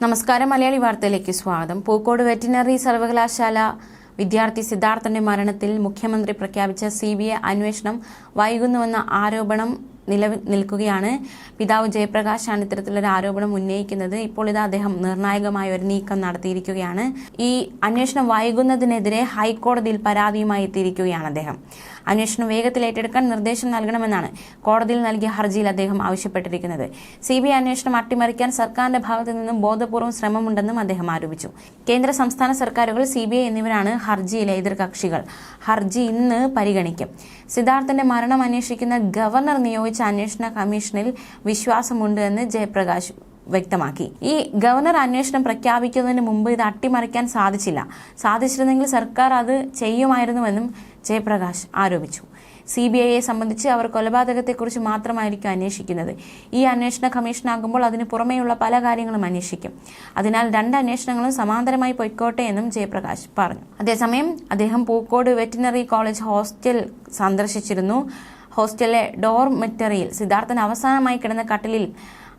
നമസ്കാരം മലയാളി വാർത്തയിലേക്ക് സ്വാഗതം. പൂക്കോട് വെറ്റിനറി സർവകലാശാല വിദ്യാർത്ഥി സിദ്ധാർത്ഥന്റെ മരണത്തിൽ മുഖ്യമന്ത്രി പ്രഖ്യാപിച്ച സി ബി ഐ അന്വേഷണം വൈകുന്നുവെന്ന ആരോപണം നിലവിൽ നിൽക്കുകയാണ്. പിതാവ് ജയപ്രകാശാണ് ഇത്തരത്തിലൊരു ആരോപണം ഉന്നയിക്കുന്നത്. ഇപ്പോൾ ഇത് അദ്ദേഹം നിർണായകമായ ഒരു നീക്കം നടത്തിയിരിക്കുകയാണ്. ഈ അന്വേഷണം വൈകുന്നതിനെതിരെ ഹൈക്കോടതിയിൽ പരാതിയുമായി എത്തിയിരിക്കുകയാണ് അദ്ദേഹം. അന്വേഷണം വേഗത്തിൽ ഏറ്റെടുക്കാൻ നിർദ്ദേശം നൽകണമെന്നാണ് കോടതിയിൽ നൽകിയ ഹർജിയിൽ അദ്ദേഹം ആവശ്യപ്പെട്ടിരിക്കുന്നത്. സി ബി ഐ അന്വേഷണം അട്ടിമറിക്കാൻ സർക്കാരിന്റെ ഭാഗത്തു നിന്നും ബോധപൂർവം ശ്രമമുണ്ടെന്നും അദ്ദേഹം ആരോപിച്ചു. കേന്ദ്ര സംസ്ഥാന സർക്കാരുകൾ സി ബി ഐ എന്നിവരാണ് ഹർജിയിലെ എതിർകക്ഷികൾ. ഹർജി ഇന്ന് പരിഗണിക്കും. സിദ്ധാർത്ഥന്റെ മരണം അന്വേഷിക്കുന്ന ഗവർണർ നിയോഗിച്ച അന്വേഷണ കമ്മീഷനിൽ വിശ്വാസമുണ്ട് എന്ന് ജയപ്രകാശ് വ്യക്തമാക്കി. ഈ ഗവർണർ അന്വേഷണം പ്രഖ്യാപിക്കുന്നതിന് മുമ്പ് ഇത് അട്ടിമറിക്കാൻ സാധിച്ചില്ല. സാധിച്ചിരുന്നെങ്കിൽ സർക്കാർ അത് ചെയ്യുമായിരുന്നുവെന്നും ജയപ്രകാശ് ആരോപിച്ചു. സി ബി ഐയെ സംബന്ധിച്ച് അവർ കൊലപാതകത്തെക്കുറിച്ച് മാത്രമായിരിക്കും അന്വേഷിക്കുന്നത്. ഈ അന്വേഷണ കമ്മീഷനാകുമ്പോൾ അതിന് പുറമെയുള്ള പല കാര്യങ്ങളും അന്വേഷിക്കും. അതിനാൽ രണ്ട് അന്വേഷണങ്ങളും സമാന്തരമായി പൊയ്ക്കോട്ടെ എന്നും ജയപ്രകാശ് പറഞ്ഞു. അതേസമയം അദ്ദേഹം പൂക്കോട് വെറ്റിനറി കോളേജ് ഹോസ്റ്റൽ സന്ദർശിച്ചിരുന്നു. ഹോസ്റ്റലിലെ ഡോർമെറ്ററിയിൽ സിദ്ധാർത്ഥൻ അവസാനമായി കിടന്ന കട്ടിലിൽ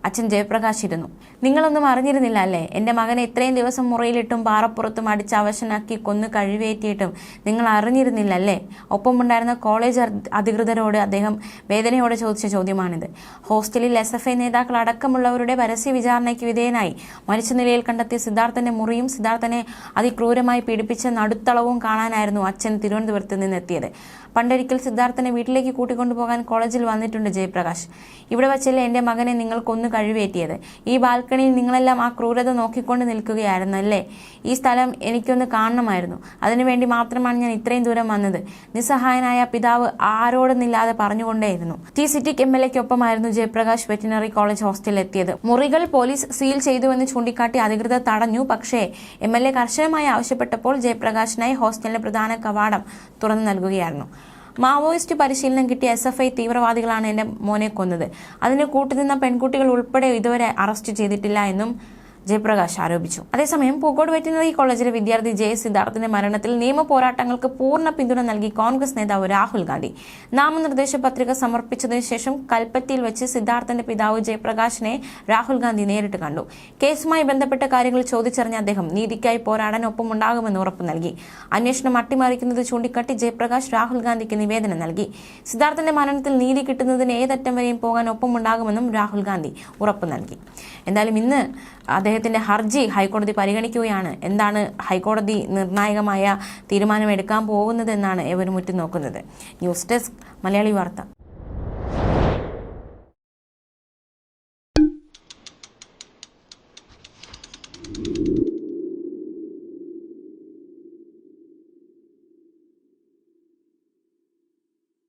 അച്ഛൻ ജയപ്രകാശ് ഇരുന്നു. നിങ്ങളൊന്നും അറിഞ്ഞിരുന്നില്ല അല്ലേ? എന്റെ മകനെ ഇത്രയും ദിവസം മുറിയിലിട്ടും പാറപ്പുറത്തും അടിച്ച് അവശനാക്കി കൊന്ന് കഴിവേറ്റിയിട്ടും നിങ്ങൾ അറിഞ്ഞിരുന്നില്ല അല്ലേ? ഒപ്പമുണ്ടായിരുന്ന കോളേജ് അധി- അധികൃതരോട് അദ്ദേഹം വേദനയോടെ ചോദിച്ച ചോദ്യമാണിത്. ഹോസ്റ്റലിൽ എസ് എഫ് ഐ നേതാക്കൾ അടക്കമുള്ളവരുടെ പരസ്യ വിചാരണയ്ക്ക് വിധേയനായി മരിച്ച നിലയിൽ കണ്ടെത്തിയ സിദ്ധാർത്ഥന്റെ മുറിയും സിദ്ധാർത്ഥനെ അതിക്രൂരമായി പീഡിപ്പിച്ച നടുത്തളവും കാണാനായിരുന്നു അച്ഛൻ തിരുവനന്തപുരത്ത് നിന്നെത്തിയത്. പണ്ടൊരിക്കൽ സിദ്ധാർത്ഥനെ വീട്ടിലേക്ക് കൂട്ടിക്കൊണ്ടുപോകാൻ കോളേജിൽ വന്നിട്ടുണ്ട് ജയപ്രകാശ്. ഇവിടെ വച്ചല്ലേ എന്റെ മകനെ നിങ്ങൾ കൊന്നു കഴിവേറ്റിയത്. ഈ ബാൽക്കണിയിൽ നിങ്ങളെല്ലാം ആ ക്രൂരത നോക്കിക്കൊണ്ട് നിൽക്കുകയായിരുന്നു അല്ലേ? ഈ സ്ഥലം എനിക്കൊന്ന് കാണണമായിരുന്നു. അതിനുവേണ്ടി മാത്രമാണ് ഞാൻ ഇത്രയും ദൂരം വന്നത്. നിസ്സഹായനായ പിതാവ് ആരോടൊന്നില്ലാതെ പറഞ്ഞുകൊണ്ടേയിരുന്നു. ടി സിറ്റിക് എം എൽ എക്കൊപ്പമായിരുന്നു ജയപ്രകാശ് വെറ്റിനറി കോളേജ് ഹോസ്റ്റലിൽ എത്തിയത്. മുറികൾ പോലീസ് സീൽ ചെയ്തുവെന്ന് ചൂണ്ടിക്കാട്ടി അധികൃതർ തടഞ്ഞു. പക്ഷേ എം എൽ എ കർശനമായി ആവശ്യപ്പെട്ടപ്പോൾ ജയപ്രകാശിനായി ഹോസ്റ്റലിന്റെ പ്രധാന കവാടം തുറന്നു നൽകുകയായിരുന്നു. മാവോയിസ്റ്റ് പരിശീലനം കിട്ടിയ എസ് എഫ് ഐ തീവ്രവാദികളാണ് എന്റെ മോനെ കൊന്നത്. അതിന് കൂട്ടുനിന്ന പെൺകുട്ടികൾ ഉൾപ്പെടെ ഇതുവരെ അറസ്റ്റ് ചെയ്തിട്ടില്ല എന്നും ജയപ്രകാശ് ആരോപിച്ചു. അതേസമയം പൂക്കോട് വെറ്റിനറി കോളേജിലെ വിദ്യാർത്ഥി ജയ സിദ്ധാർത്ഥിന്റെ മരണത്തിൽ നിയമ പോരാട്ടങ്ങൾക്ക് പൂർണ പിന്തുണ നൽകി കോൺഗ്രസ് നേതാവ് രാഹുൽ ഗാന്ധി. നാമനിർദ്ദേശ പത്രിക സമർപ്പിച്ചതിനു ശേഷം കൽപ്പറ്റയിൽ വെച്ച് സിദ്ധാർത്ഥന്റെ പിതാവ് ജയപ്രകാശിനെ രാഹുൽ ഗാന്ധി നേരിട്ട് കണ്ടു. കേസുമായി ബന്ധപ്പെട്ട കാര്യങ്ങൾ ചോദിച്ചറിഞ്ഞ അദ്ദേഹം നീതിക്കായി പോരാടാൻ ഒപ്പമുണ്ടാകുമെന്ന് ഉറപ്പു നൽകി. അന്വേഷണം അട്ടിമറിക്കുന്നത് ചൂണ്ടിക്കാട്ടി ജയപ്രകാശ് രാഹുൽ ഗാന്ധിക്ക് നിവേദനം നൽകി. സിദ്ധാർത്ഥന്റെ മരണത്തിൽ നീതി കിട്ടുന്നതിന് ഏതറ്റം വരെയും പോകാൻ ഒപ്പമുണ്ടാകുമെന്നും രാഹുൽ ഗാന്ധി ഉറപ്പു നൽകി. എന്തായാലും ഇന്ന് അദ്ദേഹത്തിന്റെ ഹർജി ഹൈക്കോടതി പരിഗണിക്കുകയാണ്. എന്താണ് ഹൈക്കോടതി നിർണായകമായ തീരുമാനമെടുക്കാൻ പോകുന്നതെന്നാണ് ഏവരും ഉറ്റുനോക്കുന്നത്. ന്യൂസ് ഡെസ്ക് മലയാളി വാർത്ത.